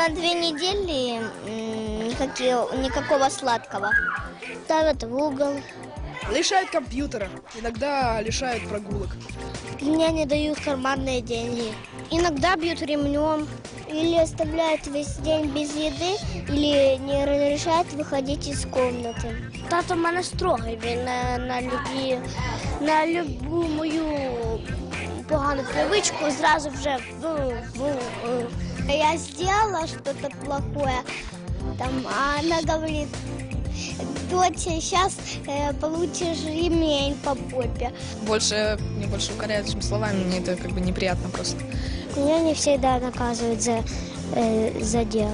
на две недели никакие- никакого сладкого. Ставят в угол. Лишают компьютера, иногда лишают прогулок. Мне не дают карманные деньги. Иногда бьют ремнем. Или оставляют весь день без еды, или не разрешают выходить из комнаты. Тато мене строгий, він на, на, любі, на любу мою погану привичку зразу вже ву. Я сделала что-то плохое, там, а она говорит, доча, сейчас получишь ремень по попе. Больше, мне больше укоряют, чем словами, мне это как бы неприятно просто. Меня не всегда наказывают за, э, за дело.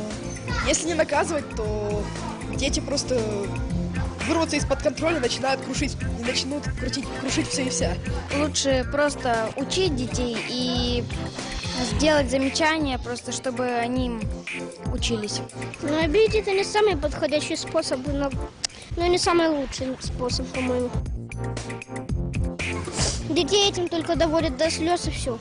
Если не наказывать, то дети просто вырвутся из-под контроля, начинают крушить, и начнут крутить, крушить все и вся. Лучше просто учить детей и сделать замечания, просто чтобы они учились. Но обидеть это не самый подходящий способ, но, но не самый лучший способ, по-моему. Детей этим только доводят до слез и все.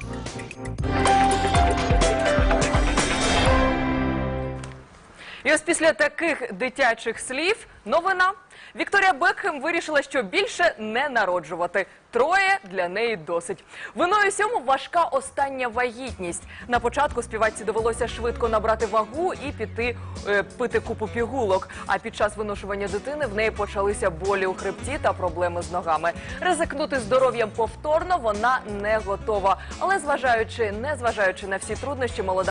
І ось після таких дитячих слів новина. Вікторія Бекхем вирішила, що більше не народжувати. Троє для неї досить. Виною сьому важка остання вагітність. На початку співачці довелося швидко набрати вагу і піти е, пити купу пігулок. А під час виношування дитини в неї почалися болі у хребті та проблеми з ногами. Ризикнути здоров'ям повторно вона не готова. Але зважаючи, не зважаючи на всі труднощі, молода.